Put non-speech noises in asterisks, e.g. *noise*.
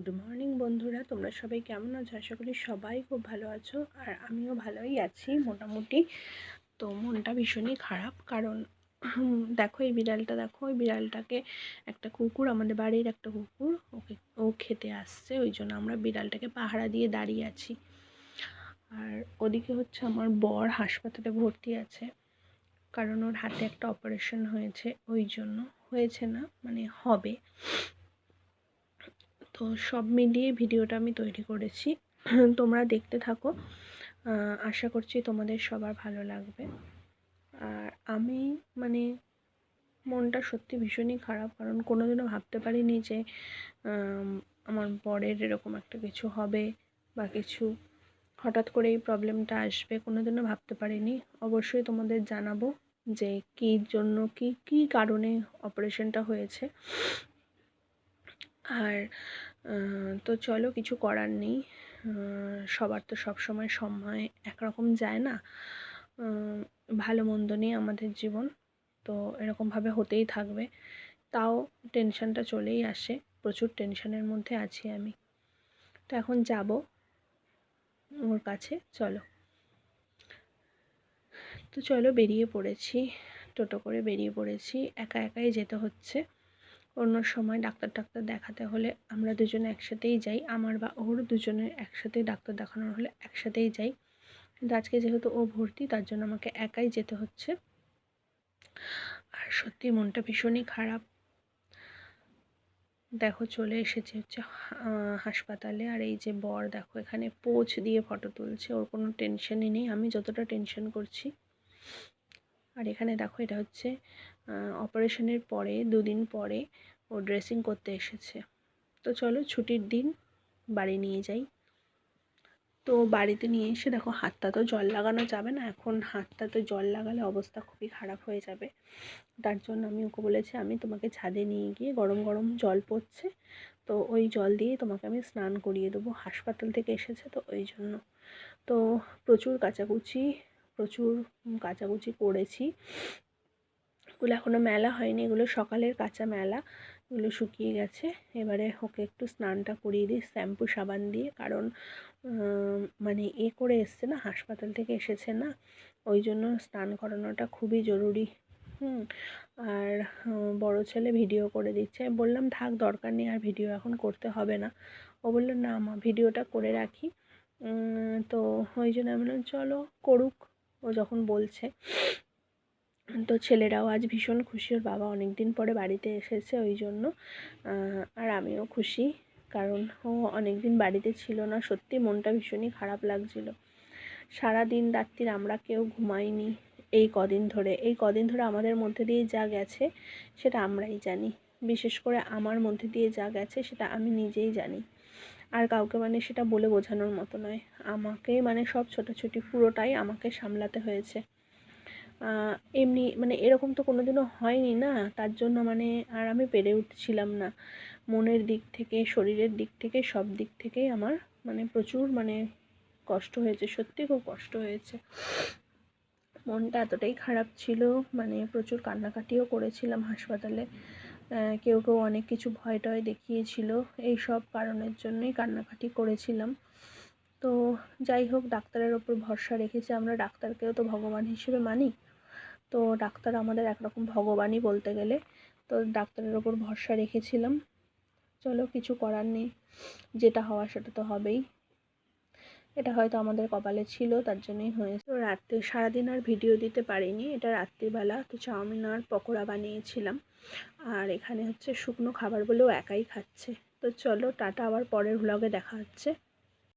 Good morning বন্ধুরা। তোমরা সবাই কেমন আছো? আশা করি সবাই খুব ভালো আছো, আর আমিও ভালোই আছি মোটামুটি। তো মনটা ভীষণই খারাপ, কারণ *clears throat* দেখো এই বিড়ালটা, দেখো ওই বিড়ালটাকে একটা কুকুর, আমাদের বাড়ির একটা কুকুর, ওকে, ও খেতে আসছে, ওই জন্য আমরা বিড়ালটাকে পাহারা দিয়ে দাঁড়িয়ে আছি। আর ওদিকে হচ্ছে আমার বর হাসপাতালে ভর্তি আছে, কারণ ওর হাতে একটা অপারেশন হয়েছে, ওই জন্য হয়েছে না মানে হবে। তো সব মিলিয়ে ভিডিওটা আমি তৈরি করেছি। তোমরা দেখতে থাকো। আশা করছি তোমাদের সবার ভালো লাগবে। আর আমি মানে মনটা সত্যি ভীষণই খারাপ, কারণ কোনোদিনও ভাবতে পারিনি যে আমার বরের এরকম একটা কিছু হবে বা কিছু হঠাৎ করে এই প্রবলেমটা আসবে, কোনোদিনও ভাবতে পারিনি। অবশ্যই তোমাদের জানাব যে কী জন্য, কী কী কারণে অপারেশনটা হয়েছে। আর তো চলো, কিছু করার নেই। সবার তো সব সময় সময় একরকম যায় না। ভালো মন্দ নিয়ে আমাদের জীবন। তো এরকমভাবে হতেই থাকবে। তাও টেনশানটা চলেই আসে। প্রচুর টেনশানের মধ্যে আছি আমি। তো এখন যাব ওর কাছে। চলো। তো চলো, বেরিয়ে পড়েছি। টোটো করে বেরিয়ে পড়েছি। একা একাই যেতে হচ্ছে। অন্য সময় ডাক্তার টাক্তার দেখাতে হলে আমরা দুজনে একসাথেই যাই। আমার বা ওর দুজনের একসাথেই ডাক্তার দেখানোর হলে একসাথেই যাই। কিন্তু আজকে যেহেতু ও ভর্তি, তার জন্য আমাকে একাই যেতে হচ্ছে। আর সত্যি মনটা ভীষণই খারাপ। দেখো, চলে এসেছে হচ্ছে হাসপাতালে। আর এই যে বর, দেখো, এখানে পোচ দিয়ে ফটো তুলছে। ওর কোনো টেনশনই নেই। আমি যতটা টেনশন করছি আর এখানে দেখো এটা হচ্ছে অপারেশনের পরে, দুদিন পরে ও ড্রেসিং করতে এসেছে। তো চলো ছুটির দিন বাড়ি নিয়ে যাই। তো বাড়িতে নিয়ে এসে দেখো হাতটা তো জল লাগানো যাবে না, এখন হাতটা তো জল লাগালে অবস্থা খুবই খারাপ হয়ে যাবে। তার জন্য আমি ওকে বলেছি, আমি তোমাকে ছাদে নিয়ে গিয়ে গরম গরম জল পড়ছে, তো ওই জল দিয়ে তোমাকে আমি স্নান করিয়ে দেবো। হাসপাতাল থেকে এসেছে তো ওই জন্য। তো প্রচুর কাচাকুচি প্রচুর কাচাকুচি করেছি। এগুলো এখনও মেলা হয়নি, এগুলো সকালের কাঁচা মেলা, এগুলো শুকিয়ে গেছে। এবারে ওকে একটু স্নানটা করিয়ে দিই, শ্যাম্পু, সাবান দিয়ে। কারণ মানে এ করে এসছে না, হাসপাতাল থেকে এসেছে না, ওই জন্য স্নান করানোটা খুবই জরুরি। হুম, আর বড় ছেলে ভিডিও করে দিচ্ছে। বললাম, থাক, দরকার নেই, আর ভিডিও এখন করতে হবে না। ও বলল, না মা, ভিডিওটা করে রাখি। তো ওই জন্য আমি বললাম, চলো করুক। ও যখন বলছে, তো ছেলেরাও আজ ভীষণ খুশি। ওর বাবা অনেক দিন পরে বাড়িতে এসেছে ওই জন্য আর আমিও খুশি কারণ ও অনেক দিন বাড়িতে ছিল না। সত্যি মনটা ভীষণই খারাপ লাগছিল। সারা দিন রাত্রির আমরা কেউ ঘুমাইনি। এই কদিন ধরে, এই কদিন ধরে আমাদের মধ্যে দিয়ে যা গেছে সেটা আমরাই জানি। বিশেষ করে আমার মধ্যে দিয়ে যা গেছে সেটা আমি নিজেই জানি। আর কাউকে মানে সেটা বলে বোঝানোর মতো নয়। আমাকে মানে সব ছোটাছুটি পুরোটাই আমাকে সামলাতে হয়েছে। এমনি মানে এরকম তো কোনো দিনও হয়নি না, তার জন্য মানে আর আমি পেরে উঠছিলাম না। মনের দিক থেকে, শরীরের দিক থেকে, সব দিক থেকেই আমার মানে প্রচুর মানে কষ্ট হয়েছে, সত্যি খুব কষ্ট হয়েছে। মনটা এতটাই খারাপ ছিল মানে প্রচুর কান্নাকাটিও করেছিলাম হাসপাতালে। কেউ কেউ অনেক কিছু ভয় টয় দেখিয়েছিল। এই সব কারণের জন্যই কান্নাকাটি করেছিলাম। তো যাই হোক, ডাক্তারের ওপর ভরসা রেখেছি আমরা। ডাক্তারকেও তো ভগবান হিসেবে মানি। তো ডাক্তার আমাদের একরকম ভগবানই বলতে গেলে। তো ডাক্তারের ওপর ভরসা রেখেছিলাম। চলো, কিছু করার নেই। যেটা হওয়া সেটা তো হবেই। এটা হয়তো আমাদের কপালে ছিল, তার জন্যই হয়েছে। তো রাত্রে সারাদিন আর ভিডিও দিতে পারিনি। এটা রাত্রিবেলা তো চাউমিন আর পকোড়া বানিয়েছিলাম। আর এখানে হচ্ছে শুকনো খাবার বলেও একাই খাচ্ছে। তো চলো টাটা, আবার পরের ভ্লগে দেখা হচ্ছে।